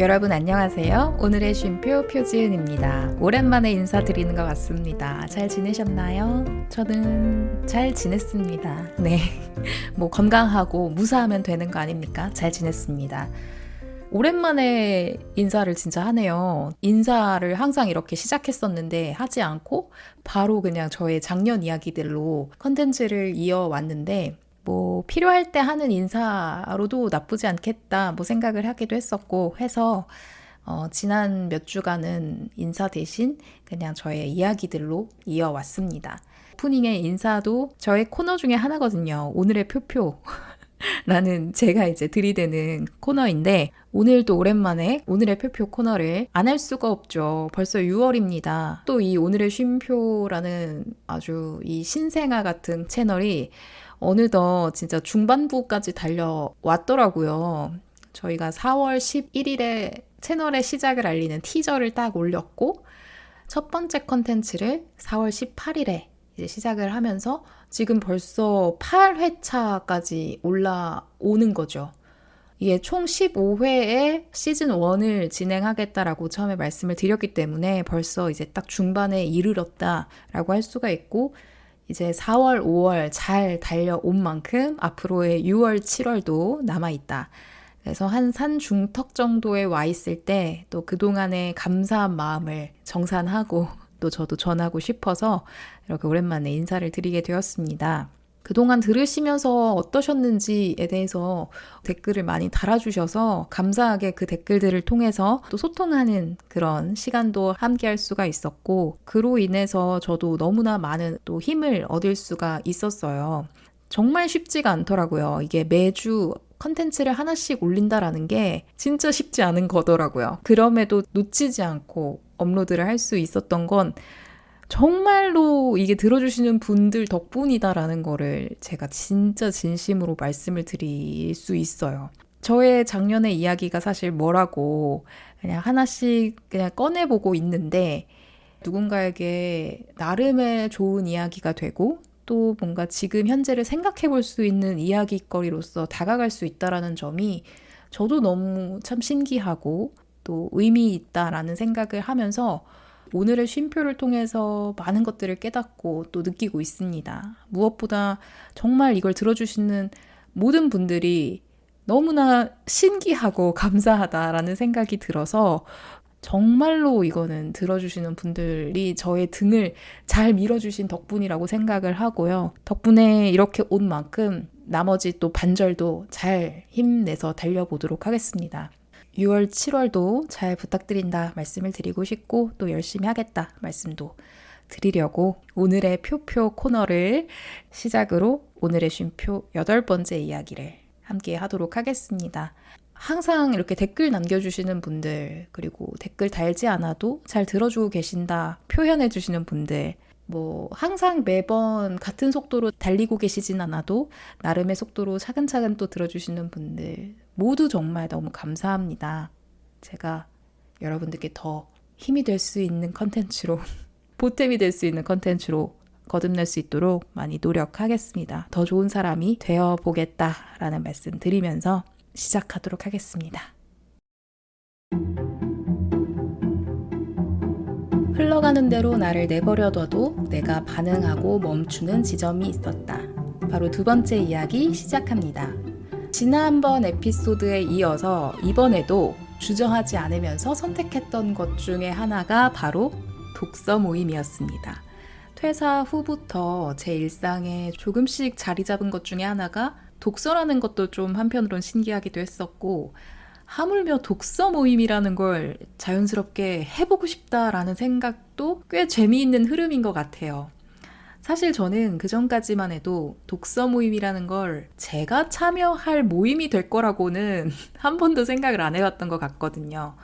여러분 안녕하세요. 오늘의 쉼표 표지은입니다. 오랜만에 인사드리는 것 같습니다. 잘 지내셨나요? 저는 잘 지냈습니다. 네. 뭐 건강하고 무사하면 되는 거 아닙니까? 잘 지냈습니다. 오랜만에 인사를 진짜 하네요. 인사를 항상 이렇게 시작했었는데 하지 않고 바로 그냥 저의 작년 이야기들로 컨텐츠를 이어왔는데 뭐 필요할 때 하는 인사로도 나쁘지 않겠다 뭐 생각을 하기도 했었고 해서 어, 지난 몇 주간은 인사 대신 그냥 저의 이야기들로 이어왔습니다. 오프닝의 인사도 저의 코너 중에 하나거든요. 오늘의 표표. 라는 제가 이제 들이대는 코너인데 오늘도 오랜만에 오늘의 표표 코너를 안 할 수가 없죠. 벌써 6월입니다. 또 이 오늘의 쉼표라는 아주 이 신생아 같은 채널이 어느덧 진짜 중반부까지 달려왔더라고요. 저희가 4월 11일에 채널의 시작을 알리는 티저를 딱 올렸고 첫 번째 컨텐츠를 4월 18일에 이제 시작을 하면서 지금 벌써 8회차까지 올라오는 거죠. 이게 총 15회의 시즌 1을 진행하겠다라고 처음에 말씀을 드렸기 때문에 벌써 이제 딱 중반에 이르렀다라고 할 수가 있고 이제 4월, 5월 잘 달려온 만큼 앞으로의 6월, 7월도 남아있다. 그래서 한 산중턱 정도에 와 있을 때 또 그동안의 감사한 마음을 정산하고 또 저도 전하고 싶어서 이렇게 오랜만에 인사를 드리게 되었습니다. 그동안 들으시면서 어떠셨는지에 대해서 댓글을 많이 달아주셔서 감사하게 그 댓글들을 통해서 또 소통하는 그런 시간도 함께 할 수가 있었고, 그로 인해서 저도 너무나 많은 또 힘을 얻을 수가 있었어요. 정말 쉽지가 않더라고요. 이게 매주 컨텐츠를 하나씩 올린다라는 게 진짜 쉽지 않은 거더라고요. 그럼에도 놓치지 않고 업로드를 할 수 있었던 건 정말로 이게 들어주시는 분들 덕분이다라는 거를 제가 진짜 진심으로 말씀을 드릴 수 있어요. 저의 작년의 이야기가 사실 뭐라고 그냥 하나씩 그냥 꺼내보고 있는데 누군가에게 나름의 좋은 이야기가 되고 또 뭔가 지금 현재를 생각해 볼 수 있는 이야기거리로서 다가갈 수 있다라는 점이 저도 너무 참 신기하고 또 의미 있다라는 생각을 하면서 오늘의 쉼표를 통해서 많은 것들을 깨닫고 또 느끼고 있습니다. 무엇보다 정말 이걸 들어주시는 모든 분들이 너무나 신기하고 감사하다라는 생각이 들어서 정말로 이거는 들어주시는 분들이 저의 등을 잘 밀어주신 덕분이라고 생각을 하고요. 덕분에 이렇게 온 만큼 나머지 또 반절도 잘 힘내서 달려보도록 하겠습니다. 6월, 7월도 잘 부탁드린다 말씀을 드리고 싶고 또 열심히 하겠다 말씀도 드리려고 오늘의 표표 코너를 시작으로 오늘의 쉼표 여덟 번째 이야기를 함께 하도록 하겠습니다. 항상 이렇게 댓글 남겨주시는 분들, 그리고 댓글 달지 않아도 잘 들어주고 계신다 표현해주시는 분들, 뭐, 항상 매번 같은 속도로 달리고 계시진 않아도 나름의 속도로 차근차근 또 들어주시는 분들, 모두 정말 너무 감사합니다. 제가 여러분들께 더 힘이 될 수 있는 컨텐츠로, 보탬이 될 수 있는 컨텐츠로 거듭날 수 있도록 많이 노력하겠습니다. 더 좋은 사람이 되어 보겠다라는 말씀 드리면서 시작하도록 하겠습니다. 흘러가는 대로 나를 내버려둬도 내가 반응하고 멈추는 지점이 있었다. 바로 두 번째 이야기 시작합니다. 지난번 에피소드에 이어서 이번에도 주저하지 않으면서 선택했던 것 중에 하나가 바로 독서 모임이었습니다. 퇴사 후부터 제 일상에 조금씩 자리 잡은 것 중에 하나가 독서라는 것도 좀 한편으론 신기하기도 했었고, 하물며 독서 모임이라는 걸 자연스럽게 해보고 싶다라는 생각도 꽤 재미있는 흐름인 것 같아요. 사실 저는 그 전까지만 해도 독서 모임이라는 걸 제가 참여할 모임이 될 거라고는 한 번도 생각을 안 해봤던 것 같거든요.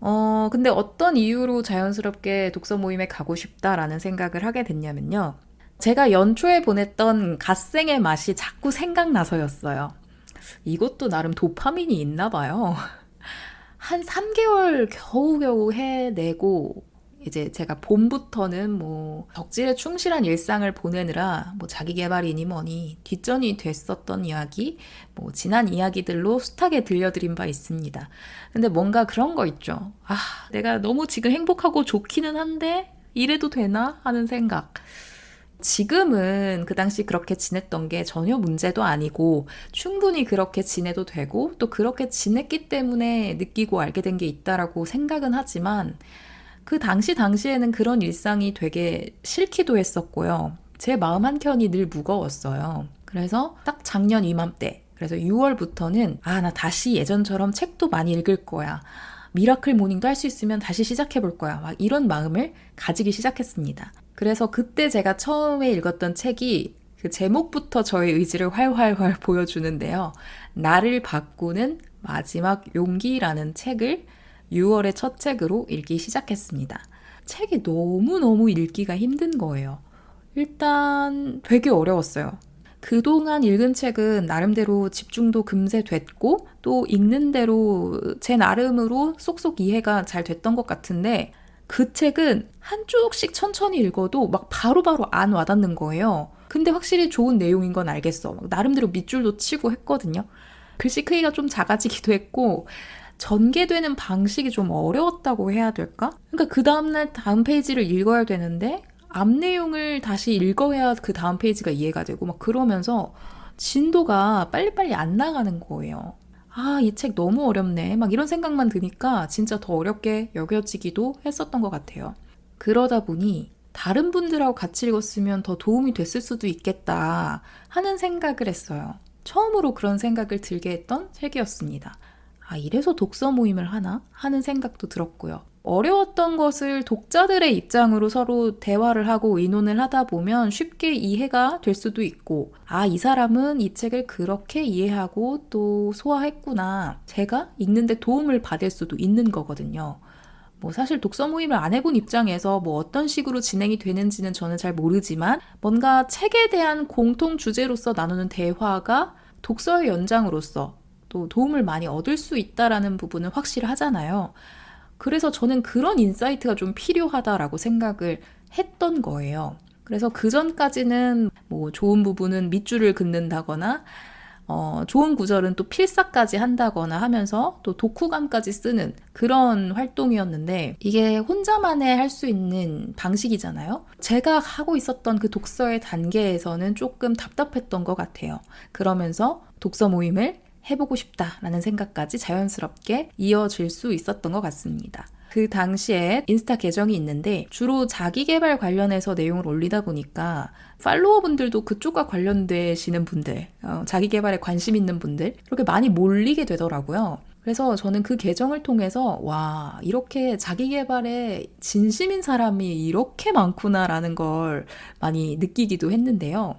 어, 근데 어떤 이유로 자연스럽게 독서 모임에 가고 싶다라는 생각을 하게 됐냐면요. 제가 연초에 보냈던 갓생의 맛이 자꾸 생각나서였어요. 이것도 나름 도파민이 있나 봐요. 한 3개월 겨우겨우 해내고 이제 제가 봄부터는 뭐 덕질에 충실한 일상을 보내느라 뭐 자기 개발이니 뭐니 뒷전이 됐었던 이야기, 뭐 지난 이야기들로 숱하게 들려드린 바 있습니다. 근데 뭔가 그런 거 있죠. 아, 내가 너무 지금 행복하고 좋기는 한데 이래도 되나 하는 생각. 지금은 그 당시 그렇게 지냈던 게 전혀 문제도 아니고 충분히 그렇게 지내도 되고 또 그렇게 지냈기 때문에 느끼고 알게 된 게 있다라고 생각은 하지만 그 당시 당시에는 그런 일상이 되게 싫기도 했었고요. 제 마음 한켠이 늘 무거웠어요. 그래서 딱 작년 이맘때 그래서 6월부터는 아, 나 다시 예전처럼 책도 많이 읽을 거야. 미라클 모닝도 할 수 있으면 다시 시작해 볼 거야. 막 이런 마음을 가지기 시작했습니다. 그래서 그때 제가 처음에 읽었던 책이 그 제목부터 저의 의지를 활활활 보여주는데요. 나를 바꾸는 마지막 용기라는 책을 6월의 첫 책으로 읽기 시작했습니다. 책이 너무너무 읽기가 힘든 거예요. 일단 되게 어려웠어요. 그동안 읽은 책은 나름대로 집중도 금세 됐고 또 읽는 대로 제 나름으로 쏙쏙 이해가 잘 됐던 것 같은데 그 책은 한 쪽씩 천천히 읽어도 막 바로바로 안 와닿는 거예요. 근데 확실히 좋은 내용인 건 알겠어. 막 나름대로 밑줄도 치고 했거든요. 글씨 크기가 좀 작아지기도 했고 전개되는 방식이 좀 어려웠다고 해야 될까? 그러니까 그 다음날 다음 페이지를 읽어야 되는데 앞 내용을 다시 읽어야 그 다음 페이지가 이해가 되고 막 그러면서 진도가 빨리빨리 안 나가는 거예요. 아, 이 책 너무 어렵네. 막 이런 생각만 드니까 진짜 더 어렵게 여겨지기도 했었던 것 같아요. 그러다 보니 다른 분들하고 같이 읽었으면 더 도움이 됐을 수도 있겠다 하는 생각을 했어요. 처음으로 그런 생각을 들게 했던 책이었습니다. 아, 이래서 독서 모임을 하나? 하는 생각도 들었고요. 어려웠던 것을 독자들의 입장으로 서로 대화를 하고 의논을 하다 보면 쉽게 이해가 될 수도 있고, 아, 이 사람은 이 책을 그렇게 이해하고 또 소화했구나. 제가 읽는데 도움을 받을 수도 있는 거거든요. 뭐 사실 독서 모임을 안 해본 입장에서 뭐 어떤 식으로 진행이 되는지는 저는 잘 모르지만 뭔가 책에 대한 공통 주제로서 나누는 대화가 독서의 연장으로서 또 도움을 많이 얻을 수 있다라는 부분은 확실하잖아요. 그래서 저는 그런 인사이트가 좀 필요하다라고 생각을 했던 거예요. 그래서 그 전까지는 뭐 좋은 부분은 밑줄을 긋는다거나 어, 좋은 구절은 또 필사까지 한다거나 하면서 또 독후감까지 쓰는 그런 활동이었는데 이게 혼자만의 할 수 있는 방식이잖아요. 제가 하고 있었던 그 독서의 단계에서는 조금 답답했던 것 같아요. 그러면서 독서 모임을 해보고 싶다라는 생각까지 자연스럽게 이어질 수 있었던 것 같습니다. 그 당시에 인스타 계정이 있는데 주로 자기 개발 관련해서 내용을 올리다 보니까 팔로워 분들도 그쪽과 관련되시는 분들, 어, 자기 개발에 관심 있는 분들 이렇게 많이 몰리게 되더라고요. 그래서 저는 그 계정을 통해서 와 이렇게 자기 개발에 진심인 사람이 이렇게 많구나라는 걸 많이 느끼기도 했는데요.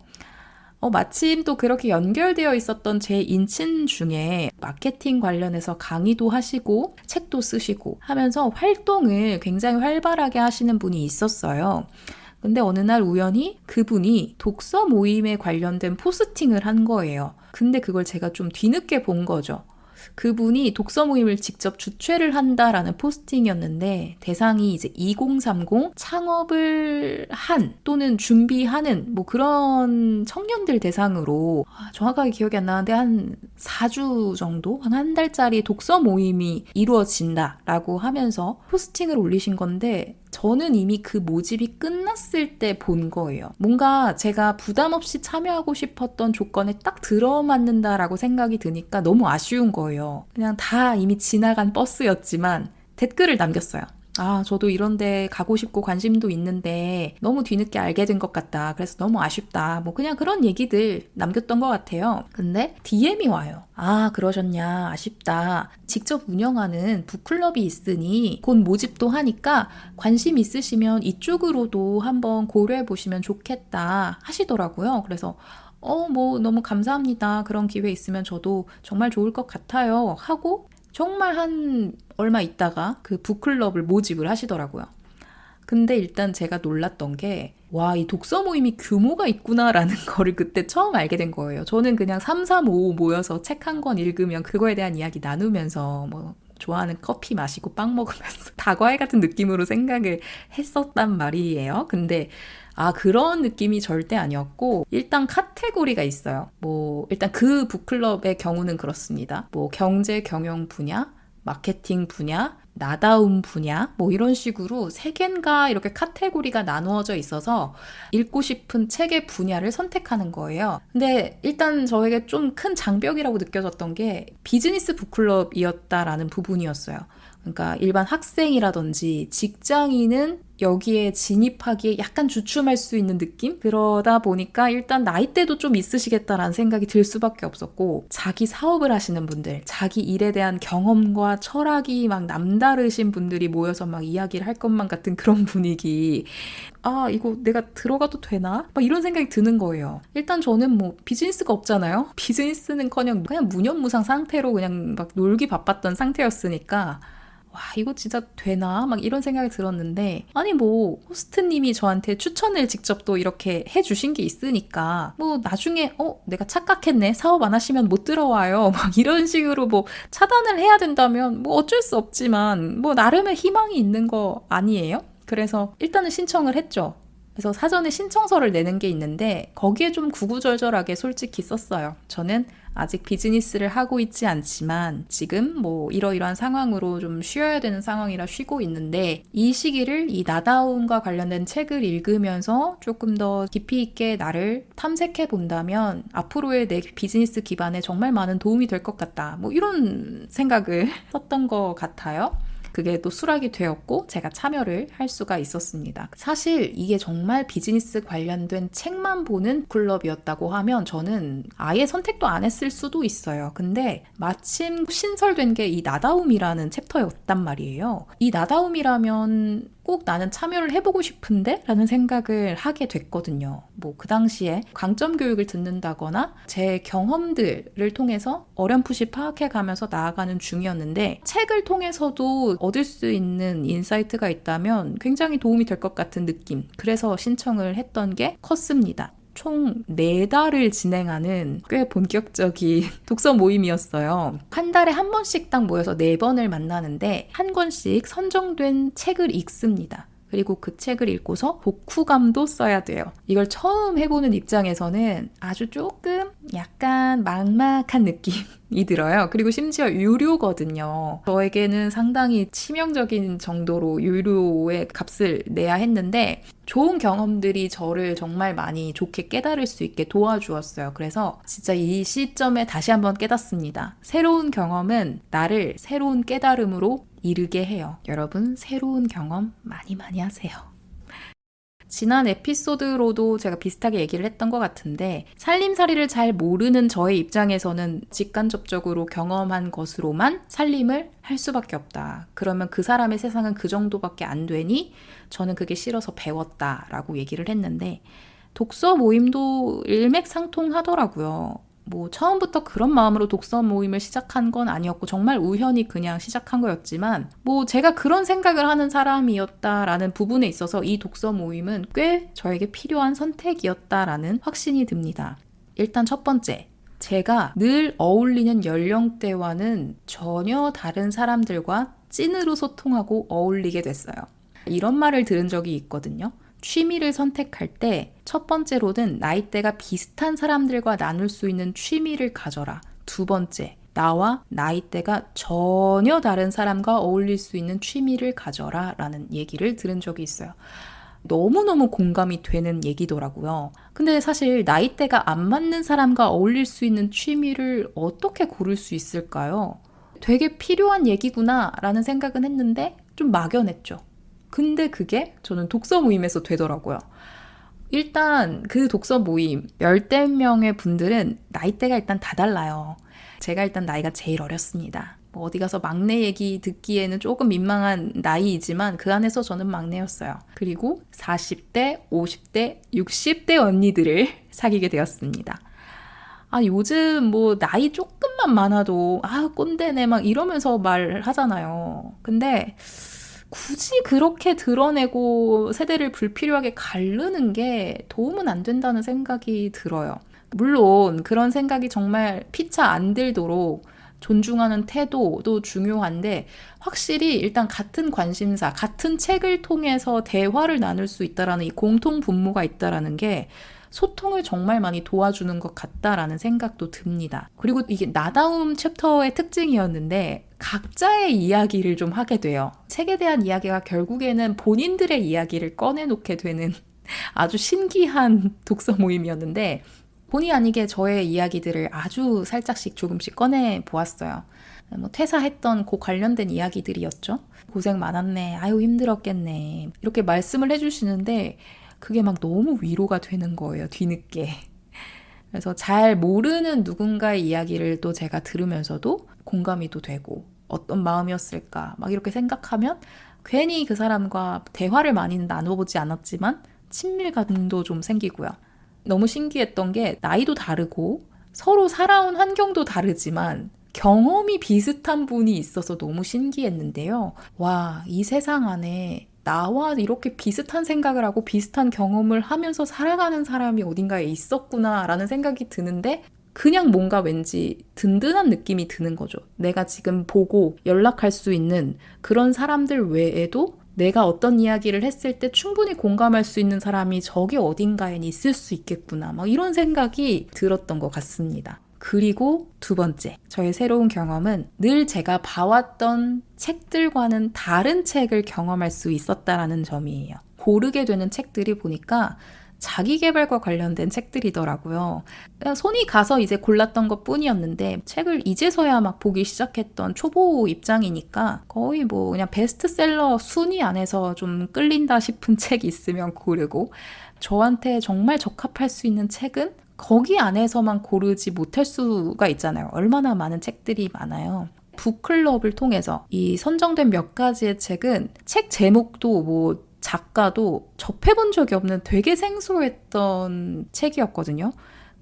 어, 마침 또 그렇게 연결되어 있었던 제 인친 중에 마케팅 관련해서 강의도 하시고 책도 쓰시고 하면서 활동을 굉장히 활발하게 하시는 분이 있었어요. 근데 어느 날 우연히 그분이 독서 모임에 관련된 포스팅을 한 거예요. 근데 그걸 제가 좀 뒤늦게 본 거죠. 그분이 독서 모임을 직접 주최를 한다라는 포스팅이었는데 대상이 이제 2030 창업을 한 또는 준비하는 뭐 그런 청년들 대상으로 아, 정확하게 기억이 안 나는데 한 4주 정도? 한 한 달짜리 독서 모임이 이루어진다라고 하면서 포스팅을 올리신 건데 저는 이미 그 모집이 끝났을 때 본 거예요. 뭔가 제가 부담 없이 참여하고 싶었던 조건에 딱 들어맞는다라고 생각이 드니까 너무 아쉬운 거예요. 그냥 다 이미 지나간 버스였지만 댓글을 남겼어요. 아, 저도 이런데 가고 싶고 관심도 있는데 너무 뒤늦게 알게 된 것 같다. 그래서 너무 아쉽다. 뭐 그냥 그런 얘기들 남겼던 것 같아요. 근데 DM이 와요. 아, 그러셨냐. 아쉽다. 직접 운영하는 북클럽이 있으니 곧 모집도 하니까 관심 있으시면 이쪽으로도 한번 고려해 보시면 좋겠다 하시더라고요. 그래서 어, 뭐 너무 감사합니다. 그런 기회 있으면 저도 정말 좋을 것 같아요. 하고 정말 한 얼마 있다가 그 북클럽을 모집을 하시더라고요. 근데 일단 제가 놀랐던 게, 와, 이 독서 모임이 규모가 있구나라는 거를 그때 처음 알게 된 거예요. 저는 그냥 3, 3, 5 모여서 책 한 권 읽으면 그거에 대한 이야기 나누면서 뭐 좋아하는 커피 마시고 빵 먹으면서 다과일 같은 느낌으로 생각을 했었단 말이에요. 근데 아, 그런 느낌이 절대 아니었고, 일단 카테고리가 있어요. 뭐, 일단 그 북클럽의 경우는 그렇습니다. 뭐, 경제 경영 분야, 마케팅 분야, 나다움 분야, 뭐 이런 식으로 세 개인가 이렇게 카테고리가 나누어져 있어서 읽고 싶은 책의 분야를 선택하는 거예요. 근데 일단 저에게 좀 큰 장벽이라고 느껴졌던 게 비즈니스 북클럽이었다라는 부분이었어요. 그러니까 일반 학생이라든지 직장인은 여기에 진입하기에 약간 주춤할 수 있는 느낌? 그러다 보니까 일단 나이대도 좀 있으시겠다라는 생각이 들 수밖에 없었고, 자기 사업을 하시는 분들, 자기 일에 대한 경험과 철학이 막 남다르신 분들이 모여서 막 이야기를 할 것만 같은 그런 분위기. 아, 이거 내가 들어가도 되나? 막 이런 생각이 드는 거예요. 일단 저는 뭐 비즈니스가 없잖아요? 비즈니스는 커녕 그냥 무념무상 상태로 그냥 막 놀기 바빴던 상태였으니까, 와, 이거 진짜 되나? 막 이런 생각이 들었는데, 아니, 뭐, 호스트님이 저한테 추천을 직접 또 이렇게 해주신 게 있으니까, 뭐, 나중에, 어, 내가 착각했네. 사업 안 하시면 못 들어와요. 막 이런 식으로 뭐, 차단을 해야 된다면, 뭐, 어쩔 수 없지만, 뭐, 나름의 희망이 있는 거 아니에요? 그래서 일단은 신청을 했죠. 그래서 사전에 신청서를 내는 게 있는데 거기에 좀 구구절절하게 솔직히 썼어요. 저는 아직 비즈니스를 하고 있지 않지만 지금 뭐 이러이러한 상황으로 좀 쉬어야 되는 상황이라 쉬고 있는데 이 시기를 이 나다움과 관련된 책을 읽으면서 조금 더 깊이 있게 나를 탐색해 본다면 앞으로의 내 비즈니스 기반에 정말 많은 도움이 될 것 같다. 뭐 이런 생각을 썼던 것 같아요. 그게 또 수락이 되었고 제가 참여를 할 수가 있었습니다. 사실 이게 정말 비즈니스 관련된 책만 보는 클럽이었다고 하면 저는 아예 선택도 안 했을 수도 있어요. 근데 마침 신설된 게 이 나다움이라는 챕터였단 말이에요. 이 나다움이라면 꼭 나는 참여를 해보고 싶은데? 라는 생각을 하게 됐거든요. 뭐 그 당시에 강점 교육을 듣는다거나 제 경험들을 통해서 어렴풋이 파악해 가면서 나아가는 중이었는데 책을 통해서도 얻을 수 있는 인사이트가 있다면 굉장히 도움이 될 것 같은 느낌. 그래서 신청을 했던 게 컸습니다. 총 4달을 진행하는 꽤 본격적인 독서 모임이었어요. 한 달에 한 번씩 딱 모여서 4번을 만나는데 한 권씩 선정된 책을 읽습니다. 그리고 그 책을 읽고서 독후감도 써야 돼요. 이걸 처음 해보는 입장에서는 아주 조금 약간 막막한 느낌이 들어요. 그리고 심지어 유료거든요. 저에게는 상당히 치명적인 정도로 유료의 값을 내야 했는데 좋은 경험들이 저를 정말 많이 좋게 깨달을 수 있게 도와주었어요. 그래서 진짜 이 시점에 다시 한번 깨닫습니다. 새로운 경험은 나를 새로운 깨달음으로 이르게 해요. 여러분, 새로운 경험 많이 많이 하세요. 지난 에피소드로도 제가 비슷하게 얘기를 했던 것 같은데 살림살이를 잘 모르는 저의 입장에서는 직간접적으로 경험한 것으로만 살림을 할 수밖에 없다. 그러면 그 사람의 세상은 그 정도밖에 안 되니 저는 그게 싫어서 배웠다라고 얘기를 했는데 독서 모임도 일맥상통하더라고요. 뭐 처음부터 그런 마음으로 독서 모임을 시작한 건 아니었고 정말 우연히 그냥 시작한 거였지만 뭐 제가 그런 생각을 하는 사람이었다라는 부분에 있어서 이 독서 모임은 꽤 저에게 필요한 선택이었다라는 확신이 듭니다. 일단 첫 번째, 제가 늘 어울리는 연령대와는 전혀 다른 사람들과 찐으로 소통하고 어울리게 됐어요. 이런 말을 들은 적이 있거든요. 취미를 선택할 때 첫 번째로는 나이대가 비슷한 사람들과 나눌 수 있는 취미를 가져라. 두 번째, 나와 나이대가 전혀 다른 사람과 어울릴 수 있는 취미를 가져라. 라는 얘기를 들은 적이 있어요. 너무너무 공감이 되는 얘기더라고요. 근데 사실 나이대가 안 맞는 사람과 어울릴 수 있는 취미를 어떻게 고를 수 있을까요? 되게 필요한 얘기구나 라는 생각은 했는데 좀 막연했죠. 근데 그게 저는 독서 모임에서 되더라고요. 일단 그 독서 모임 열댓 명의 분들은 나이대가 일단 다 달라요. 제가 일단 나이가 제일 어렸습니다. 뭐 어디 가서 막내 얘기 듣기에는 조금 민망한 나이이지만 그 안에서 저는 막내였어요. 그리고 40대, 50대, 60대 언니들을 사귀게 되었습니다. 아, 요즘 뭐 나이 조금만 많아도 아, 꼰대네 막 이러면서 말하잖아요. 근데 굳이 그렇게 드러내고 세대를 불필요하게 가르는 게 도움은 안 된다는 생각이 들어요. 물론 그런 생각이 정말 피차 안 들도록 존중하는 태도도 중요한데 확실히 일단 같은 관심사, 같은 책을 통해서 대화를 나눌 수 있다라는 이 공통 분모가 있다라는 게 소통을 정말 많이 도와주는 것 같다라는 생각도 듭니다. 그리고 이게 나다움 챕터의 특징이었는데 각자의 이야기를 좀 하게 돼요. 책에 대한 이야기가 결국에는 본인들의 이야기를 꺼내놓게 되는 아주 신기한 독서 모임이었는데 본의 아니게 저의 이야기들을 아주 살짝씩 조금씩 꺼내 보았어요. 뭐 퇴사했던 그 관련된 이야기들이었죠. 고생 많았네. 아유 힘들었겠네. 이렇게 말씀을 해주시는데 그게 막 너무 위로가 되는 거예요. 뒤늦게. 그래서 잘 모르는 누군가의 이야기를 또 제가 들으면서도 공감이 또 되고 어떤 마음이었을까 막 이렇게 생각하면 괜히 그 사람과 대화를 많이 나눠보지 않았지만 친밀감도 좀 생기고요. 너무 신기했던 게 나이도 다르고 서로 살아온 환경도 다르지만 경험이 비슷한 분이 있어서 너무 신기했는데요. 와, 이 세상 안에 나와 이렇게 비슷한 생각을 하고 비슷한 경험을 하면서 살아가는 사람이 어딘가에 있었구나라는 생각이 드는데 그냥 뭔가 왠지 든든한 느낌이 드는 거죠. 내가 지금 보고 연락할 수 있는 그런 사람들 외에도 내가 어떤 이야기를 했을 때 충분히 공감할 수 있는 사람이 저기 어딘가에 있을 수 있겠구나. 막 이런 생각이 들었던 것 같습니다. 그리고 두 번째, 저의 새로운 경험은 늘 제가 봐왔던 책들과는 다른 책을 경험할 수 있었다라는 점이에요. 고르게 되는 책들이 보니까 자기 개발과 관련된 책들이더라고요. 손이 가서 이제 골랐던 것 뿐이었는데 책을 이제서야 막 보기 시작했던 초보 입장이니까 거의 뭐 그냥 베스트셀러 순위 안에서 좀 끌린다 싶은 책이 있으면 고르고 저한테 정말 적합할 수 있는 책은 거기 안에서만 고르지 못할 수가 있잖아요. 얼마나 많은 책들이 많아요. 북클럽을 통해서 이 선정된 몇 가지의 책은 책 제목도 뭐 작가도 접해본 적이 없는 되게 생소했던 책이었거든요.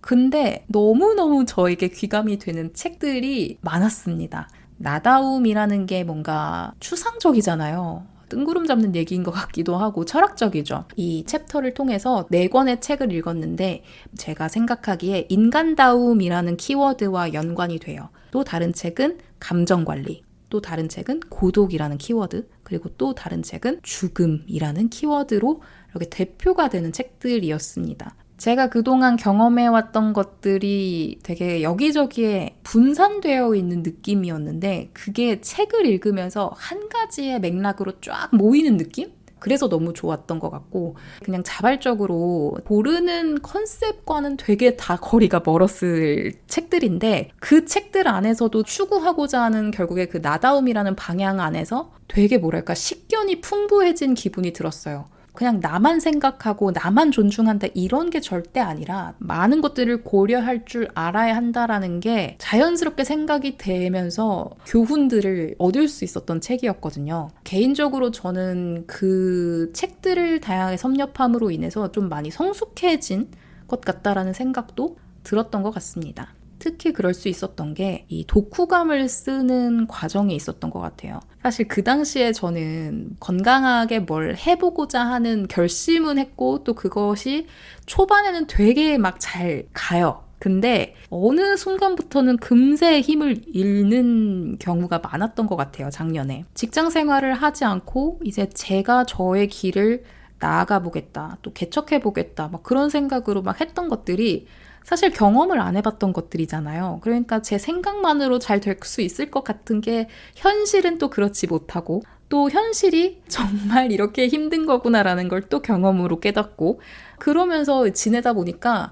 근데 너무너무 저에게 귀감이 되는 책들이 많았습니다. 나다움이라는 게 뭔가 추상적이잖아요. 뜬구름 잡는 얘기인 것 같기도 하고 철학적이죠. 이 챕터를 통해서 네 권의 책을 읽었는데 제가 생각하기에 인간다움이라는 키워드와 연관이 돼요. 또 다른 책은 감정관리, 또 다른 책은 고독이라는 키워드, 그리고 또 다른 책은 죽음이라는 키워드로 이렇게 대표가 되는 책들이었습니다. 제가 그동안 경험해왔던 것들이 되게 여기저기에 분산되어 있는 느낌이었는데 그게 책을 읽으면서 한 가지의 맥락으로 쫙 모이는 느낌? 그래서 너무 좋았던 것 같고 그냥 자발적으로 고르는 컨셉과는 되게 다 거리가 멀었을 책들인데 그 책들 안에서도 추구하고자 하는 결국에 그 나다움이라는 방향 안에서 되게 뭐랄까 식견이 풍부해진 기분이 들었어요. 그냥 나만 생각하고 나만 존중한다 이런 게 절대 아니라 많은 것들을 고려할 줄 알아야 한다라는 게 자연스럽게 생각이 되면서 교훈들을 얻을 수 있었던 책이었거든요. 개인적으로 저는 그 책들을 다양하게 섭렵함으로 인해서 좀 많이 성숙해진 것 같다라는 생각도 들었던 것 같습니다. 특히 그럴 수 있었던 게 이 독후감을 쓰는 과정에 있었던 것 같아요. 사실 그 당시에 저는 건강하게 뭘 해보고자 하는 결심은 했고 또 그것이 초반에는 되게 막 잘 가요. 근데 어느 순간부터는 금세 힘을 잃는 경우가 많았던 것 같아요, 작년에. 직장 생활을 하지 않고 이제 제가 저의 길을 나아가 보겠다, 또 개척해 보겠다, 막 그런 생각으로 막 했던 것들이 사실 경험을 안 해봤던 것들이잖아요. 그러니까 제 생각만으로 잘 될 수 있을 것 같은 게 현실은 또 그렇지 못하고 또 현실이 정말 이렇게 힘든 거구나라는 걸 또 경험으로 깨닫고 그러면서 지내다 보니까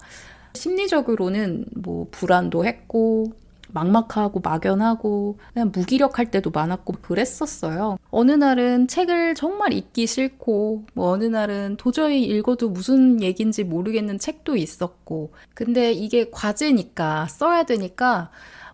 심리적으로는 뭐 불안도 했고 막막하고 막연하고 그냥 무기력할 때도 많았고 그랬었어요. 어느 날은 책을 정말 읽기 싫고 뭐 어느 날은 도저히 읽어도 무슨 얘기인지 모르겠는 책도 있었고 근데 이게 과제니까 써야 되니까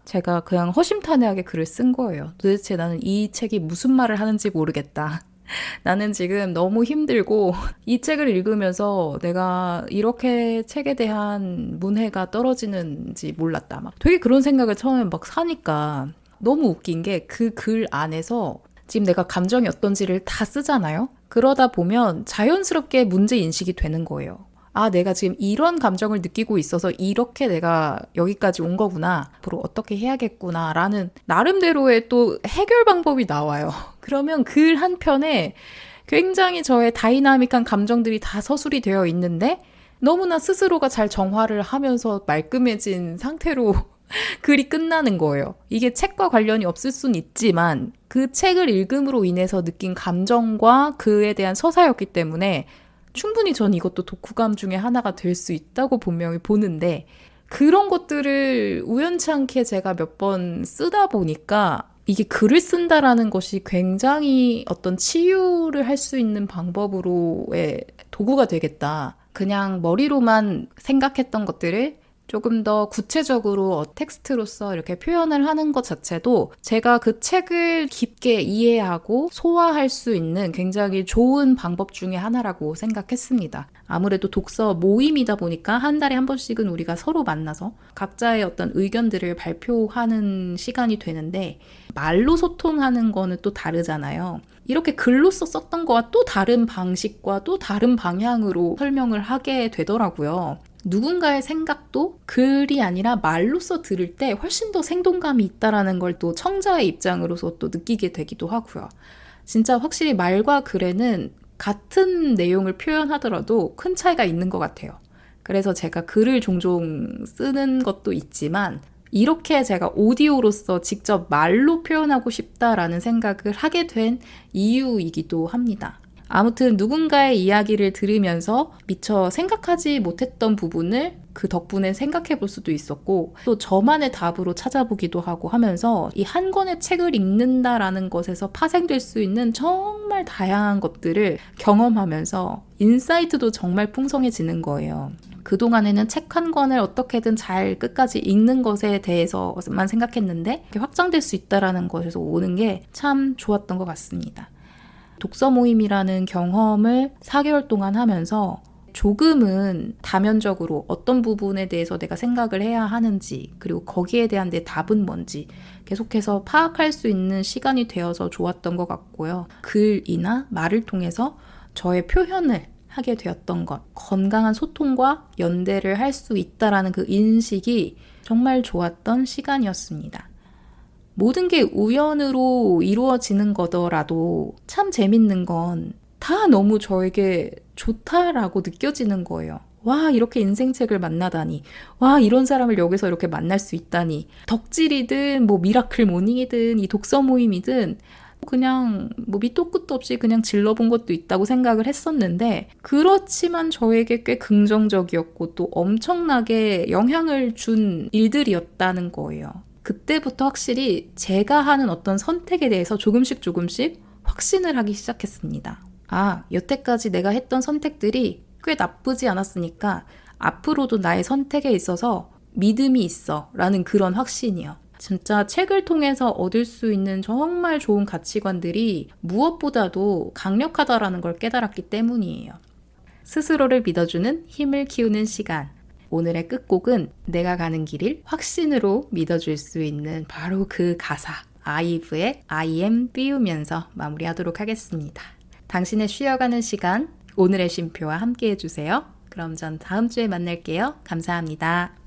제가 그냥 허심탄회하게 글을 쓴 거예요. 도대체 나는 이 책이 무슨 말을 하는지 모르겠다. 나는 지금 너무 힘들고 이 책을 읽으면서 내가 이렇게 책에 대한 문해가 떨어지는지 몰랐다. 막 되게 그런 생각을 처음에 막 사니까 너무 웃긴 게 그 글 안에서 지금 내가 감정이 어떤지를 다 쓰잖아요. 그러다 보면 자연스럽게 문제 인식이 되는 거예요. 아, 내가 지금 이런 감정을 느끼고 있어서 이렇게 내가 여기까지 온 거구나. 앞으로 어떻게 해야겠구나. 라는 나름대로의 또 해결 방법이 나와요. 그러면 글 한 편에 굉장히 저의 다이나믹한 감정들이 다 서술이 되어 있는데 너무나 스스로가 잘 정화를 하면서 말끔해진 상태로 글이 끝나는 거예요. 이게 책과 관련이 없을 순 있지만 그 책을 읽음으로 인해서 느낀 감정과 그에 대한 서사였기 때문에 충분히 전 이것도 독후감 중에 하나가 될 수 있다고 분명히 보는데 그런 것들을 우연치 않게 제가 몇 번 쓰다 보니까 이게 글을 쓴다라는 것이 굉장히 어떤 치유를 할 수 있는 방법으로의 도구가 되겠다. 그냥 머리로만 생각했던 것들을 조금 더 구체적으로 어, 텍스트로서 이렇게 표현을 하는 것 자체도 제가 그 책을 깊게 이해하고 소화할 수 있는 굉장히 좋은 방법 중에 하나라고 생각했습니다. 아무래도 독서 모임이다 보니까 한 달에 한 번씩은 우리가 서로 만나서 각자의 어떤 의견들을 발표하는 시간이 되는데 말로 소통하는 거는 또 다르잖아요. 이렇게 글로써 썼던 거와 또 다른 방식과 또 다른 방향으로 설명을 하게 되더라고요. 누군가의 생각도 글이 아니라 말로써 들을 때 훨씬 더 생동감이 있다라는 걸 또 청자의 입장으로서 또 느끼게 되기도 하고요. 진짜 확실히 말과 글에는 같은 내용을 표현하더라도 큰 차이가 있는 것 같아요. 그래서 제가 글을 종종 쓰는 것도 있지만 이렇게 제가 오디오로서 직접 말로 표현하고 싶다라는 생각을 하게 된 이유이기도 합니다. 아무튼 누군가의 이야기를 들으면서 미처 생각하지 못했던 부분을 그 덕분에 생각해 볼 수도 있었고 또 저만의 답으로 찾아보기도 하고 하면서 이 한 권의 책을 읽는다라는 것에서 파생될 수 있는 정말 다양한 것들을 경험하면서 인사이트도 정말 풍성해지는 거예요. 그동안에는 책 한 권을 어떻게든 잘 끝까지 읽는 것에 대해서만 생각했는데 확장될 수 있다라는 것에서 오는 게 참 좋았던 것 같습니다. 독서 모임이라는 경험을 4개월 동안 하면서 조금은 다면적으로 어떤 부분에 대해서 내가 생각을 해야 하는지, 그리고 거기에 대한 내 답은 뭔지 계속해서 파악할 수 있는 시간이 되어서 좋았던 것 같고요. 글이나 말을 통해서 저의 표현을 하게 되었던 것, 건강한 소통과 연대를 할 수 있다라는 그 인식이 정말 좋았던 시간이었습니다. 모든 게 우연으로 이루어지는 거더라도 참 재밌는 건 다 너무 저에게 좋다라고 느껴지는 거예요. 와, 이렇게 인생책을 만나다니. 와, 이런 사람을 여기서 이렇게 만날 수 있다니. 덕질이든, 뭐, 미라클 모닝이든, 이 독서 모임이든, 그냥 뭐 밑도 끝도 없이 그냥 질러본 것도 있다고 생각을 했었는데, 그렇지만 저에게 꽤 긍정적이었고 또 엄청나게 영향을 준 일들이었다는 거예요. 그때부터 확실히 제가 하는 어떤 선택에 대해서 조금씩 조금씩 확신을 하기 시작했습니다. 아, 여태까지 내가 했던 선택들이 꽤 나쁘지 않았으니까 앞으로도 나의 선택에 있어서 믿음이 있어 라는 그런 확신이요. 진짜 책을 통해서 얻을 수 있는 정말 좋은 가치관들이 무엇보다도 강력하다라는 걸 깨달았기 때문이에요. 스스로를 믿어주는 힘을 키우는 시간. 오늘의 끝곡은 내가 가는 길을 확신으로 믿어줄 수 있는 바로 그 가사. 아이브의 I am 띄우면서 마무리하도록 하겠습니다. 당신의 쉬어가는 시간, 오늘의 쉼표와 함께 해주세요. 그럼 전 다음 주에 만날게요. 감사합니다.